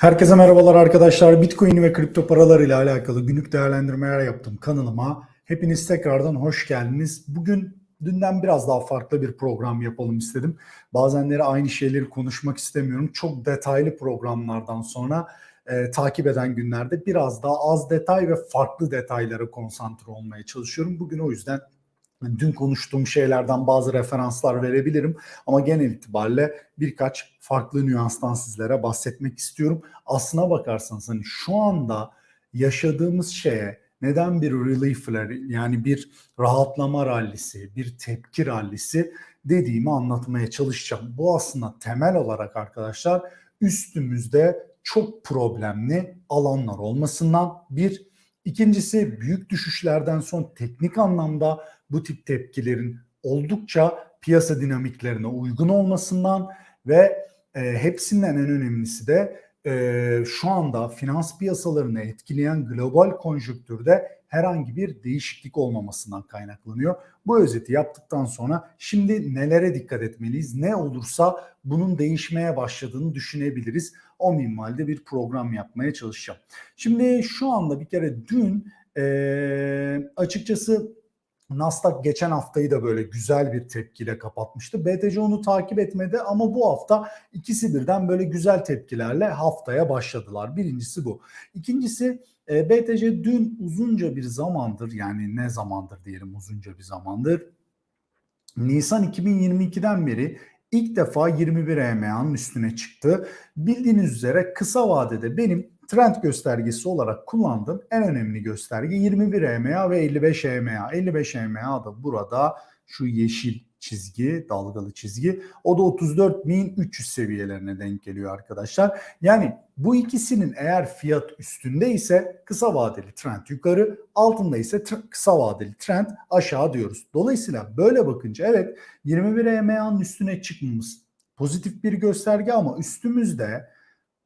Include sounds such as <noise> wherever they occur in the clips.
Herkese merhabalar arkadaşlar. Bitcoin ve kripto paralar ile alakalı günlük değerlendirmeler yaptım kanalıma. Hepiniz tekrardan hoş geldiniz. Bugün dünden biraz daha farklı bir program yapalım istedim. Bazenleri aynı şeyleri konuşmak istemiyorum. Çok detaylı programlardan sonra e, takip eden günlerde biraz daha az detay ve farklı detaylara konsantre olmaya çalışıyorum. Bugün o yüzden dün konuştuğum şeylerden bazı referanslar verebilirim ama genel itibariyle birkaç farklı nüanstan sizlere bahsetmek istiyorum. Aslına bakarsanız hani şu anda yaşadığımız şeye neden bir relief yani bir rahatlama rallisi, bir tepki rallisi dediğimi anlatmaya çalışacağım. Bu aslında temel olarak arkadaşlar üstümüzde çok problemli alanlar olmasından bir İkincisi büyük düşüşlerden son teknik anlamda bu tip tepkilerin oldukça piyasa dinamiklerine uygun olmasından ve e, hepsinden en önemlisi de e, şu anda finans piyasalarını etkileyen global konjonktürde herhangi bir değişiklik olmamasından kaynaklanıyor. Bu özeti yaptıktan sonra şimdi nelere dikkat etmeliyiz? Ne olursa bunun değişmeye başladığını düşünebiliriz. O minvalde bir program yapmaya çalışacağım. Şimdi şu anda bir kere dün e, açıkçası Nasdaq geçen haftayı da böyle güzel bir tepkiyle kapatmıştı. BTC onu takip etmedi ama bu hafta ikisi birden böyle güzel tepkilerle haftaya başladılar. Birincisi bu. İkincisi BTC dün uzunca bir zamandır yani ne zamandır diyelim uzunca bir zamandır Nisan 2022'den beri ilk defa 21 EMA'nın üstüne çıktı. Bildiğiniz üzere kısa vadede benim trend göstergesi olarak kullandığım en önemli gösterge 21 EMA ve 55 EMA. 55 EMA da burada şu yeşil çizgi, dalgalı çizgi. O da 34.300 seviyelerine denk geliyor arkadaşlar. Yani bu ikisinin eğer fiyat üstünde ise kısa vadeli trend yukarı, altında ise kısa vadeli trend aşağı diyoruz. Dolayısıyla böyle bakınca evet 21 EMA'nın üstüne çıkmamız pozitif bir gösterge ama üstümüzde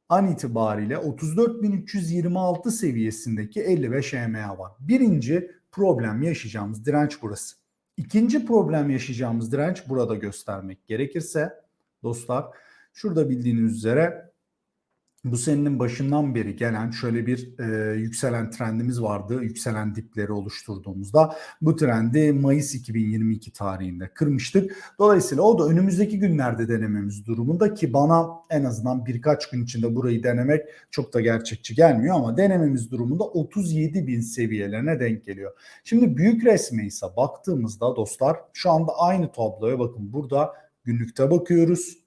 an itibariyle 34.326 seviyesindeki 55 EMA var. Birinci problem yaşayacağımız direnç burası. İkinci problem yaşayacağımız direnç burada göstermek gerekirse dostlar şurada bildiğiniz üzere bu senenin başından beri gelen şöyle bir e, yükselen trendimiz vardı. Yükselen dipleri oluşturduğumuzda bu trendi Mayıs 2022 tarihinde kırmıştık. Dolayısıyla o da önümüzdeki günlerde denememiz durumunda ki bana en azından birkaç gün içinde burayı denemek çok da gerçekçi gelmiyor ama denememiz durumunda 37 bin seviyelerine denk geliyor. Şimdi büyük resme ise baktığımızda dostlar şu anda aynı tabloya bakın burada günlükte bakıyoruz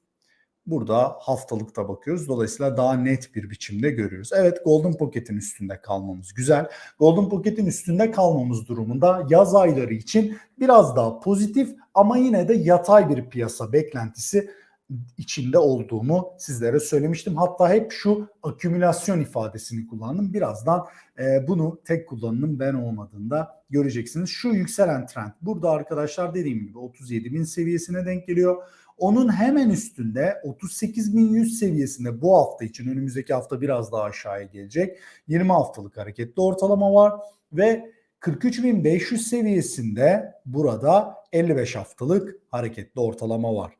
Burada haftalıkta bakıyoruz. Dolayısıyla daha net bir biçimde görüyoruz. Evet Golden Pocket'in üstünde kalmamız güzel. Golden Pocket'in üstünde kalmamız durumunda yaz ayları için biraz daha pozitif ama yine de yatay bir piyasa beklentisi içinde olduğumu sizlere söylemiştim. Hatta hep şu akümülasyon ifadesini kullandım. Birazdan e, bunu tek kullanımın ben olmadığında göreceksiniz. Şu yükselen trend burada arkadaşlar dediğim gibi 37 bin seviyesine denk geliyor. Onun hemen üstünde 38.100 seviyesinde bu hafta için önümüzdeki hafta biraz daha aşağıya gelecek. 20 haftalık hareketli ortalama var ve 43.500 seviyesinde burada 55 haftalık hareketli ortalama var.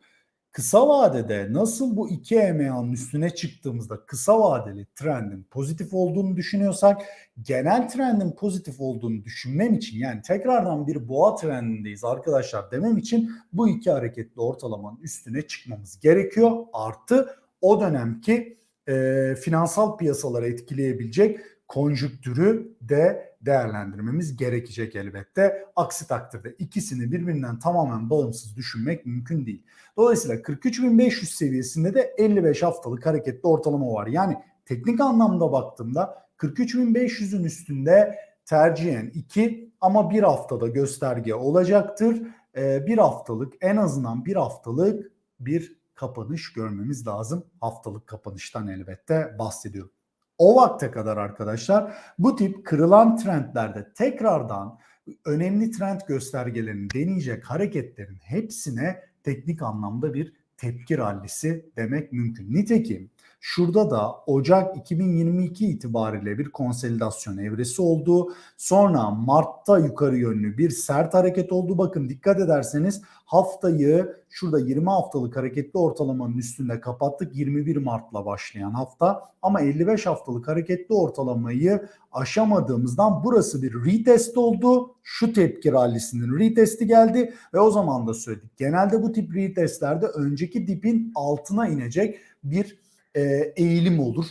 Kısa vadede nasıl bu iki EMA'nın üstüne çıktığımızda kısa vadeli trendin pozitif olduğunu düşünüyorsak genel trendin pozitif olduğunu düşünmem için yani tekrardan bir boğa trendindeyiz arkadaşlar demem için bu iki hareketli ortalamanın üstüne çıkmamız gerekiyor. Artı o dönemki e, finansal piyasaları etkileyebilecek konjüktürü de değerlendirmemiz gerekecek elbette. Aksi takdirde ikisini birbirinden tamamen bağımsız düşünmek mümkün değil. Dolayısıyla 43.500 seviyesinde de 55 haftalık hareketli ortalama var. Yani teknik anlamda baktığımda 43.500'ün üstünde tercihen 2 ama bir haftada gösterge olacaktır. Ee, bir haftalık en azından bir haftalık bir kapanış görmemiz lazım. Haftalık kapanıştan elbette bahsediyorum. O vakte kadar arkadaşlar bu tip kırılan trendlerde tekrardan önemli trend göstergelerini deneyecek hareketlerin hepsine teknik anlamda bir tepki rallisi demek mümkün. Nitekim Şurada da Ocak 2022 itibariyle bir konsolidasyon evresi oldu. Sonra Mart'ta yukarı yönlü bir sert hareket oldu. Bakın dikkat ederseniz haftayı şurada 20 haftalık hareketli ortalamanın üstünde kapattık. 21 Mart'la başlayan hafta ama 55 haftalık hareketli ortalamayı aşamadığımızdan burası bir retest oldu. Şu tepki rallisinin retesti geldi ve o zaman da söyledik. Genelde bu tip retestlerde önceki dipin altına inecek bir e, eğilim olur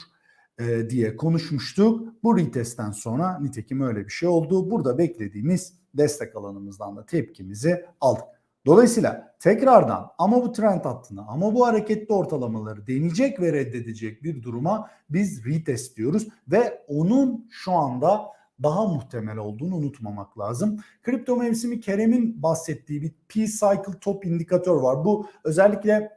e, diye konuşmuştuk. Bu retestten sonra nitekim öyle bir şey oldu. Burada beklediğimiz destek alanımızdan da tepkimizi aldık. Dolayısıyla tekrardan ama bu trend hattını ama bu hareketli ortalamaları deneyecek ve reddedecek bir duruma biz retest diyoruz ve onun şu anda daha muhtemel olduğunu unutmamak lazım. Kripto mevsimi Kerem'in bahsettiği bir P-Cycle top indikatör var. Bu özellikle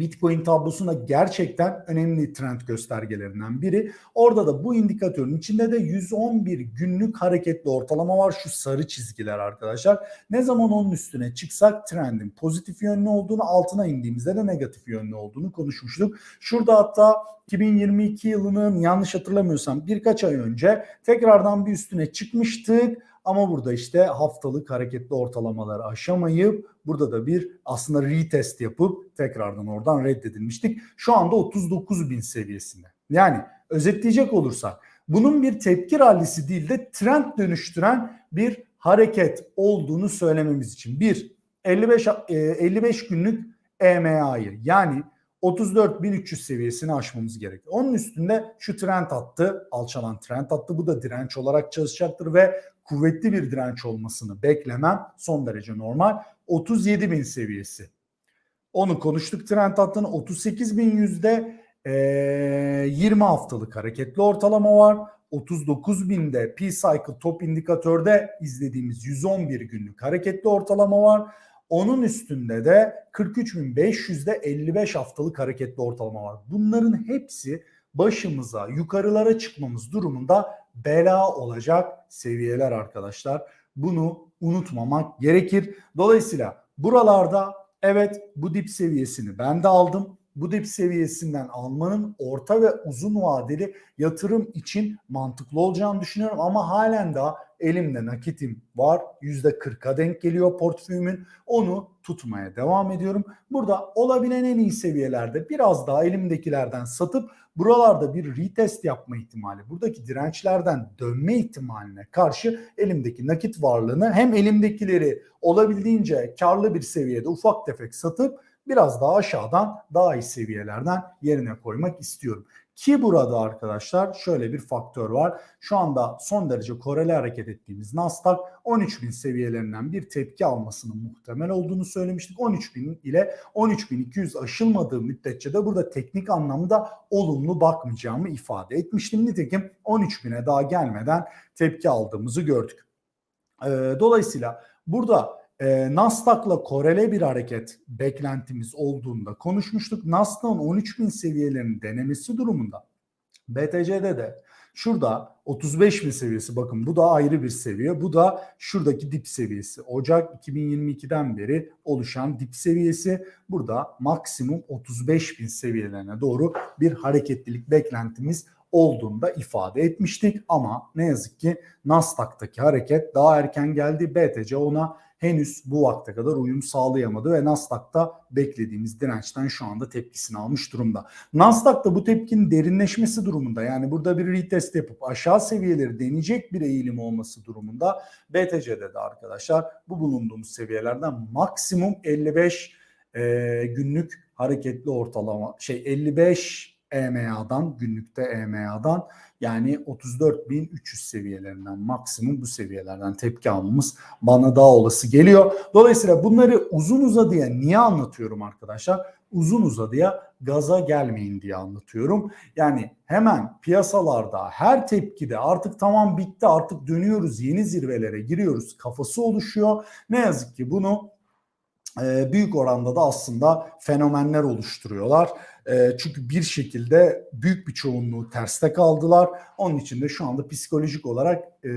Bitcoin tablosunda gerçekten önemli trend göstergelerinden biri. Orada da bu indikatörün içinde de 111 günlük hareketli ortalama var. Şu sarı çizgiler arkadaşlar. Ne zaman onun üstüne çıksak trendin pozitif yönlü olduğunu, altına indiğimizde de negatif yönlü olduğunu konuşmuştuk. Şurada hatta 2022 yılının yanlış hatırlamıyorsam birkaç ay önce tekrardan bir üstüne çıkmıştık. Ama burada işte haftalık hareketli ortalamaları aşamayıp burada da bir aslında retest yapıp tekrardan oradan reddedilmiştik. Şu anda 39 bin seviyesinde. Yani özetleyecek olursak bunun bir tepki rallisi değil de trend dönüştüren bir hareket olduğunu söylememiz için. Bir 55 55 günlük EMA'yı yani 34.300 seviyesini aşmamız gerekiyor. Onun üstünde şu trend attı, alçalan trend attı. Bu da direnç olarak çalışacaktır ve kuvvetli bir direnç olmasını beklemem son derece normal. 37.000 seviyesi. Onu konuştuk trend hattını 38.000 yüzde e, 20 haftalık hareketli ortalama var. 39.000'de P-Cycle top indikatörde izlediğimiz 111 günlük hareketli ortalama var. Onun üstünde de 43.500'de 55 haftalık hareketli ortalama var. Bunların hepsi başımıza yukarılara çıkmamız durumunda bela olacak seviyeler arkadaşlar. Bunu unutmamak gerekir. Dolayısıyla buralarda evet bu dip seviyesini ben de aldım. Bu dip seviyesinden almanın orta ve uzun vadeli yatırım için mantıklı olacağını düşünüyorum ama halen daha elimde nakitim var. %40'a denk geliyor portföyümün. Onu tutmaya devam ediyorum. Burada olabilen en iyi seviyelerde biraz daha elimdekilerden satıp buralarda bir retest yapma ihtimali, buradaki dirençlerden dönme ihtimaline karşı elimdeki nakit varlığını hem elimdekileri olabildiğince karlı bir seviyede ufak tefek satıp biraz daha aşağıdan daha iyi seviyelerden yerine koymak istiyorum. Ki burada arkadaşlar şöyle bir faktör var. Şu anda son derece koreli hareket ettiğimiz Nasdaq 13.000 seviyelerinden bir tepki almasının muhtemel olduğunu söylemiştik. 13.000 ile 13.200 aşılmadığı müddetçe de burada teknik anlamda olumlu bakmayacağımı ifade etmiştim. Nitekim 13.000'e daha gelmeden tepki aldığımızı gördük. Dolayısıyla burada e, Nasdaq'la korele bir hareket beklentimiz olduğunda konuşmuştuk. Nasdaq'ın 13.000 seviyelerini denemesi durumunda BTC'de de şurada 35 bin seviyesi bakın bu da ayrı bir seviye. Bu da şuradaki dip seviyesi. Ocak 2022'den beri oluşan dip seviyesi. Burada maksimum 35 bin seviyelerine doğru bir hareketlilik beklentimiz olduğunda ifade etmiştik. Ama ne yazık ki Nasdaq'taki hareket daha erken geldi. BTC ona henüz bu vakte kadar uyum sağlayamadı ve Nasdaq'ta beklediğimiz dirençten şu anda tepkisini almış durumda. Nasdaq'ta bu tepkinin derinleşmesi durumunda yani burada bir retest yapıp aşağı seviyeleri deneyecek bir eğilim olması durumunda BTC'de de arkadaşlar bu bulunduğumuz seviyelerden maksimum 55 e, günlük hareketli ortalama şey 55 EMA'dan günlükte EMA'dan yani 34.300 seviyelerinden maksimum bu seviyelerden tepki almamız bana daha olası geliyor. Dolayısıyla bunları uzun uzadıya niye anlatıyorum arkadaşlar? Uzun uzadıya gaza gelmeyin diye anlatıyorum. Yani hemen piyasalarda her tepkide artık tamam bitti artık dönüyoruz yeni zirvelere giriyoruz kafası oluşuyor. Ne yazık ki bunu büyük oranda da aslında fenomenler oluşturuyorlar. Çünkü bir şekilde büyük bir çoğunluğu terste kaldılar. Onun için de şu anda psikolojik olarak e,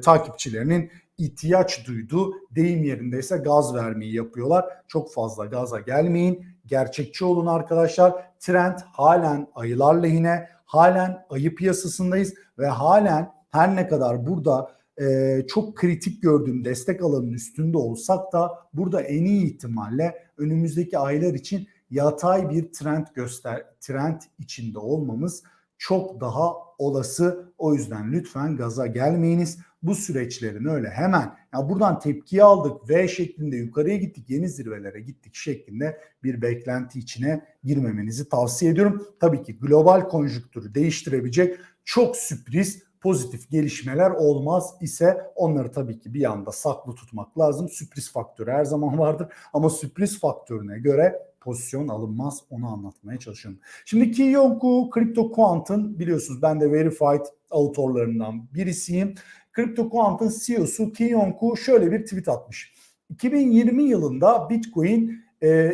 takipçilerinin ihtiyaç duyduğu deyim yerindeyse gaz vermeyi yapıyorlar. Çok fazla gaza gelmeyin. gerçekçi olun arkadaşlar. Trend halen ayılar lehine, halen ayı piyasasındayız ve halen her ne kadar burada e, çok kritik gördüğüm destek alanının üstünde olsak da burada en iyi ihtimalle önümüzdeki aylar için yatay bir trend göster trend içinde olmamız çok daha olası. O yüzden lütfen gaza gelmeyiniz. Bu süreçlerin öyle hemen ya buradan tepkiyi aldık V şeklinde yukarıya gittik yeni zirvelere gittik şeklinde bir beklenti içine girmemenizi tavsiye ediyorum. Tabii ki global konjüktürü değiştirebilecek çok sürpriz pozitif gelişmeler olmaz ise onları tabii ki bir yanda saklı tutmak lazım. Sürpriz faktörü her zaman <laughs> vardır ama sürpriz faktörüne göre pozisyon alınmaz onu anlatmaya çalışıyorum. Şimdi Ki Yong-ku Crypto Quant'ın biliyorsunuz ben de verified autorlarından birisiyim. Crypto Quant'ın CEO'su Ki Yong-ku şöyle bir tweet atmış. 2020 yılında Bitcoin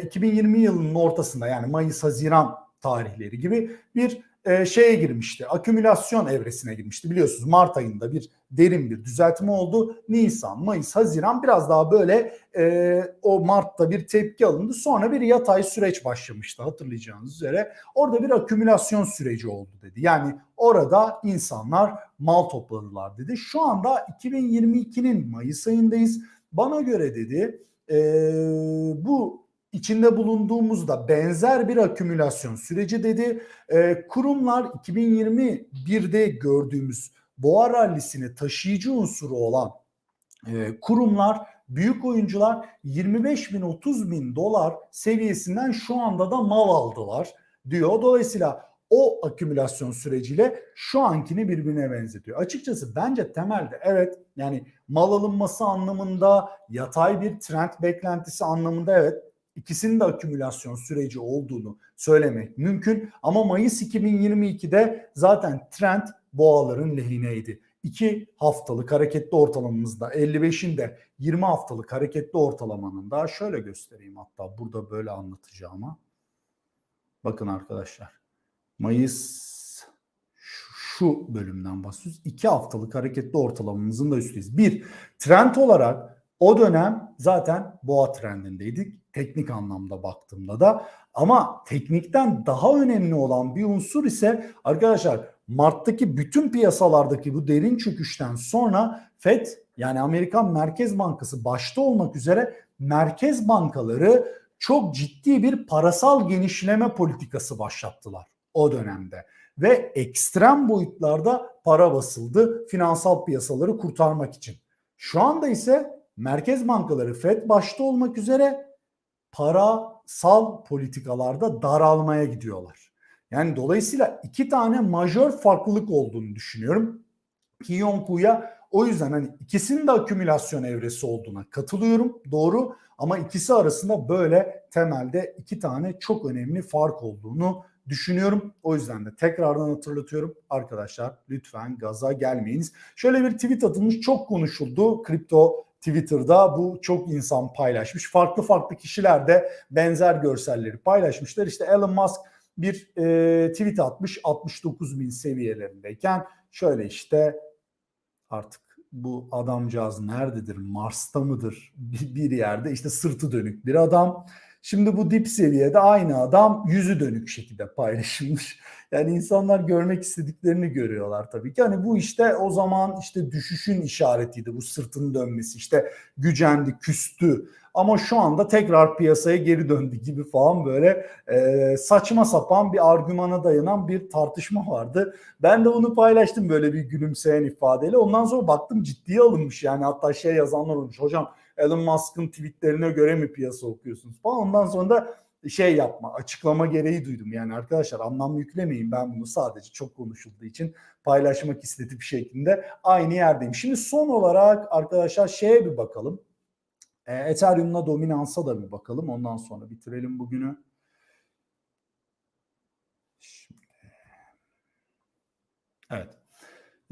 2020 yılının ortasında yani Mayıs-Haziran tarihleri gibi bir e, şeye girmişti. Akümülasyon evresine girmişti. Biliyorsunuz Mart ayında bir derin bir düzeltme oldu. Nisan, Mayıs, Haziran biraz daha böyle e, o Mart'ta bir tepki alındı. Sonra bir yatay süreç başlamıştı hatırlayacağınız üzere. Orada bir akümülasyon süreci oldu dedi. Yani orada insanlar mal topladılar dedi. Şu anda 2022'nin Mayıs ayındayız. Bana göre dedi e, bu içinde bulunduğumuzda benzer bir akümülasyon süreci dedi. E, kurumlar 2021'de gördüğümüz boğa rallisini taşıyıcı unsuru olan e, kurumlar, büyük oyuncular 25 bin 30 bin dolar seviyesinden şu anda da mal aldılar diyor. Dolayısıyla o akümülasyon süreciyle şu ankini birbirine benzetiyor. Açıkçası bence temelde evet yani mal alınması anlamında yatay bir trend beklentisi anlamında evet ikisinin de akümülasyon süreci olduğunu söylemek mümkün. Ama Mayıs 2022'de zaten trend boğaların lehineydi. 2 haftalık hareketli ortalamamızda 55'in de 20 haftalık hareketli ortalamanın da şöyle göstereyim hatta burada böyle anlatacağıma. Bakın arkadaşlar Mayıs şu bölümden bahsediyoruz. 2 haftalık hareketli ortalamamızın da üstündeyiz. Bir, trend olarak o dönem zaten boğa trendindeydik teknik anlamda baktığımda da ama teknikten daha önemli olan bir unsur ise arkadaşlar Mart'taki bütün piyasalardaki bu derin çöküşten sonra FED yani Amerikan Merkez Bankası başta olmak üzere merkez bankaları çok ciddi bir parasal genişleme politikası başlattılar o dönemde ve ekstrem boyutlarda para basıldı finansal piyasaları kurtarmak için. Şu anda ise merkez bankaları FED başta olmak üzere parasal politikalarda daralmaya gidiyorlar. Yani dolayısıyla iki tane majör farklılık olduğunu düşünüyorum. Kiyonku'ya o yüzden hani ikisinin de akümülasyon evresi olduğuna katılıyorum. Doğru ama ikisi arasında böyle temelde iki tane çok önemli fark olduğunu düşünüyorum. O yüzden de tekrardan hatırlatıyorum. Arkadaşlar lütfen gaza gelmeyiniz. Şöyle bir tweet atılmış çok konuşuldu. Kripto Twitter'da bu çok insan paylaşmış. Farklı farklı kişiler de benzer görselleri paylaşmışlar. İşte Elon Musk bir e, tweet atmış 69 bin seviyelerindeyken şöyle işte artık bu adamcağız nerededir Mars'ta mıdır <laughs> bir, bir yerde işte sırtı dönük bir adam Şimdi bu dip seviyede aynı adam yüzü dönük şekilde paylaşılmış. <laughs> Yani insanlar görmek istediklerini görüyorlar tabii ki. Hani bu işte o zaman işte düşüşün işaretiydi bu sırtın dönmesi. işte gücendi, küstü. Ama şu anda tekrar piyasaya geri döndü gibi falan böyle e, saçma sapan bir argümana dayanan bir tartışma vardı. Ben de onu paylaştım böyle bir gülümseyen ifadeyle. Ondan sonra baktım ciddiye alınmış yani hatta şey yazanlar olmuş. Hocam Elon Musk'ın tweetlerine göre mi piyasa okuyorsunuz falan. Ondan sonra da şey yapma, açıklama gereği duydum. Yani arkadaşlar anlam yüklemeyin ben bunu sadece çok konuşulduğu için paylaşmak istediğim şeklinde aynı yerdeyim. Şimdi son olarak arkadaşlar şeye bir bakalım. E, Ethereum'la dominansa da bir bakalım. Ondan sonra bitirelim bugünü. Şimdi. Evet.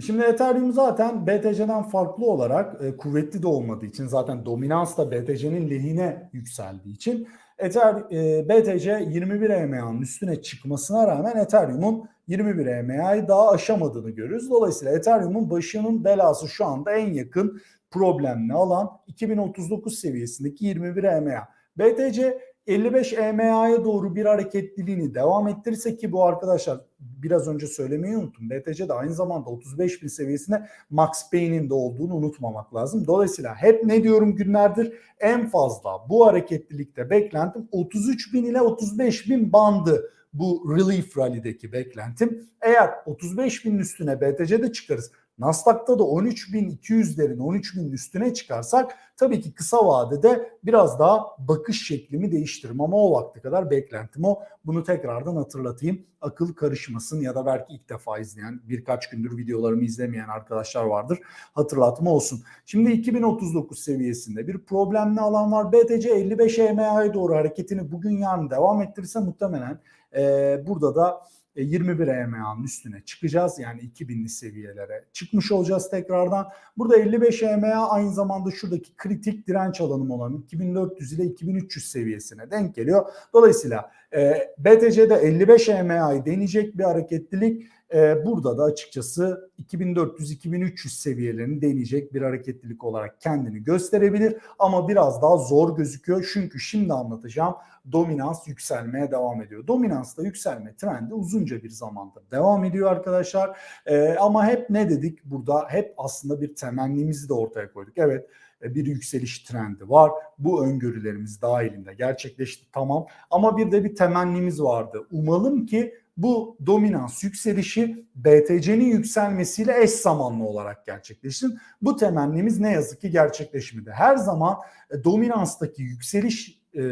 Şimdi Ethereum zaten BTC'den farklı olarak e, kuvvetli de olmadığı için zaten dominans da BTC'nin lehine yükseldiği için Ether, e, BTC 21 EMA'nın üstüne çıkmasına rağmen Ethereum'un 21 EMA'yı daha aşamadığını görüyoruz. Dolayısıyla Ethereum'un başının belası şu anda en yakın problemli alan 2039 seviyesindeki 21 EMA. BTC 55 EMA'ya doğru bir hareketliliğini devam ettirirse ki bu arkadaşlar biraz önce söylemeyi unuttum. BTC de aynı zamanda 35 bin seviyesinde Max Payne'in de olduğunu unutmamak lazım. Dolayısıyla hep ne diyorum günlerdir en fazla bu hareketlilikte beklentim 33 bin ile 35 bin bandı bu Relief Rally'deki beklentim. Eğer 35 binin üstüne BTC'de çıkarız Nasdaq'ta da 13.200'lerin 13.000'in üstüne çıkarsak tabii ki kısa vadede biraz daha bakış şeklimi değiştiririm ama o vakte kadar beklentim o. Bunu tekrardan hatırlatayım. Akıl karışmasın ya da belki ilk defa izleyen birkaç gündür videolarımı izlemeyen arkadaşlar vardır. Hatırlatma olsun. Şimdi 2039 seviyesinde bir problemli alan var. BTC 55 EMA'ya doğru hareketini bugün yarın devam ettirirse muhtemelen e, burada da 21 EMA'nın üstüne çıkacağız. Yani 2000'li seviyelere çıkmış olacağız tekrardan. Burada 55 EMA aynı zamanda şuradaki kritik direnç alanım olan 2400 ile 2300 seviyesine denk geliyor. Dolayısıyla e, BTC'de 55 EMA'yı deneyecek bir hareketlilik ee, burada da açıkçası 2400-2300 seviyelerini deneyecek bir hareketlilik olarak kendini gösterebilir ama biraz daha zor gözüküyor. Çünkü şimdi anlatacağım dominans yükselmeye devam ediyor. Dominansta yükselme trendi uzunca bir zamandır devam ediyor arkadaşlar. Ee, ama hep ne dedik burada? Hep aslında bir temennimizi de ortaya koyduk. Evet e, bir yükseliş trendi var. Bu öngörülerimiz dahilinde gerçekleşti tamam. Ama bir de bir temennimiz vardı. Umalım ki bu dominans yükselişi BTC'nin yükselmesiyle eş zamanlı olarak gerçekleşsin. Bu temennimiz ne yazık ki gerçekleşmedi. Her zaman e, dominanstaki yükseliş e,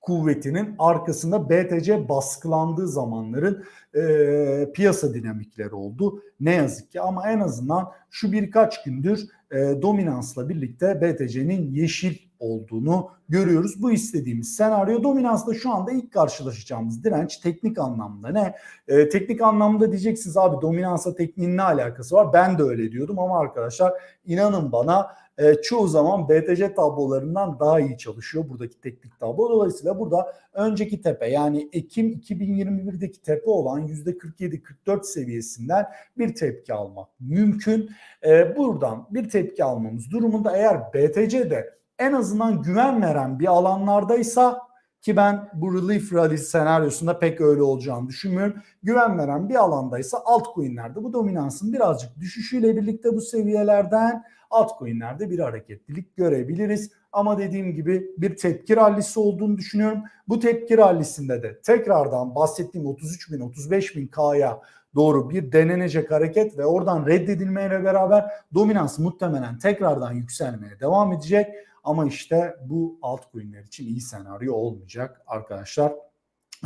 kuvvetinin arkasında BTC baskılandığı zamanların e, piyasa dinamikleri oldu. Ne yazık ki ama en azından şu birkaç gündür e, dominansla birlikte BTC'nin yeşil olduğunu görüyoruz. Bu istediğimiz senaryo dominansla şu anda ilk karşılaşacağımız direnç teknik anlamda ne? E, teknik anlamda diyeceksiniz abi dominansa tekniğin ne alakası var? Ben de öyle diyordum ama arkadaşlar inanın bana e, çoğu zaman BTC tablolarından daha iyi çalışıyor buradaki teknik tablo. Dolayısıyla burada önceki tepe yani Ekim 2021'deki tepe olan %47-44 seviyesinden bir tepki almak mümkün. E, buradan bir tepki almamız durumunda eğer BTC'de en azından güven veren bir alanlardaysa ki ben bu relief rally senaryosunda pek öyle olacağını düşünmüyorum. Güven veren bir alandaysa altcoin'lerde bu dominansın birazcık düşüşüyle birlikte bu seviyelerden altcoin'lerde bir hareketlilik görebiliriz. Ama dediğim gibi bir tepki rallisi olduğunu düşünüyorum. Bu tepki rallisinde de tekrardan bahsettiğim 33 bin 35 bin K'ya doğru bir denenecek hareket ve oradan reddedilmeyle beraber dominans muhtemelen tekrardan yükselmeye devam edecek. Ama işte bu altcoin'ler için iyi senaryo olmayacak arkadaşlar.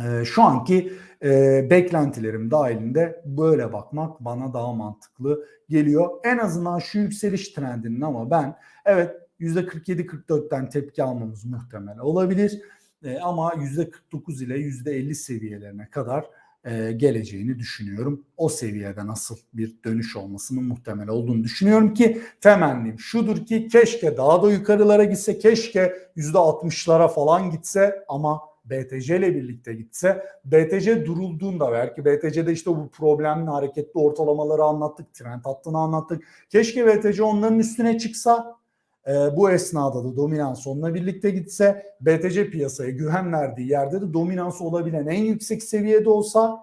Ee, şu anki e, beklentilerim dahilinde böyle bakmak bana daha mantıklı geliyor. En azından şu yükseliş trendinin ama ben evet %47-44'ten tepki almamız muhtemel olabilir. E, ama %49 ile %50 seviyelerine kadar e, geleceğini düşünüyorum. O seviyede nasıl bir dönüş olmasının muhtemel olduğunu düşünüyorum ki temennim şudur ki keşke daha da yukarılara gitse, keşke %60'lara falan gitse ama BTC ile birlikte gitse BTC durulduğunda belki BTC'de işte bu problemli hareketli ortalamaları anlattık, trend hattını anlattık. Keşke BTC onların üstüne çıksa e, bu esnada da dominans onunla birlikte gitse BTC piyasaya güven verdiği yerde de dominans olabilen en yüksek seviyede olsa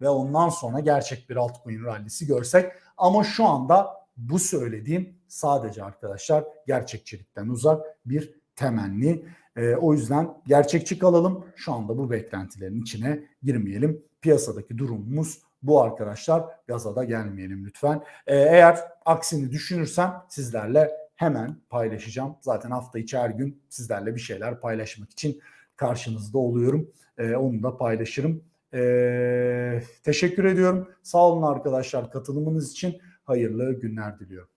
ve ondan sonra gerçek bir altcoin rallisi görsek ama şu anda bu söylediğim sadece arkadaşlar gerçekçilikten uzak bir temenni. E, o yüzden gerçekçi kalalım. Şu anda bu beklentilerin içine girmeyelim. Piyasadaki durumumuz bu arkadaşlar. Gaza da gelmeyelim lütfen. E, eğer aksini düşünürsem sizlerle hemen paylaşacağım. Zaten hafta içi her gün sizlerle bir şeyler paylaşmak için karşınızda oluyorum. E, onu da paylaşırım. E, teşekkür ediyorum. Sağ olun arkadaşlar katılımınız için. Hayırlı günler diliyorum.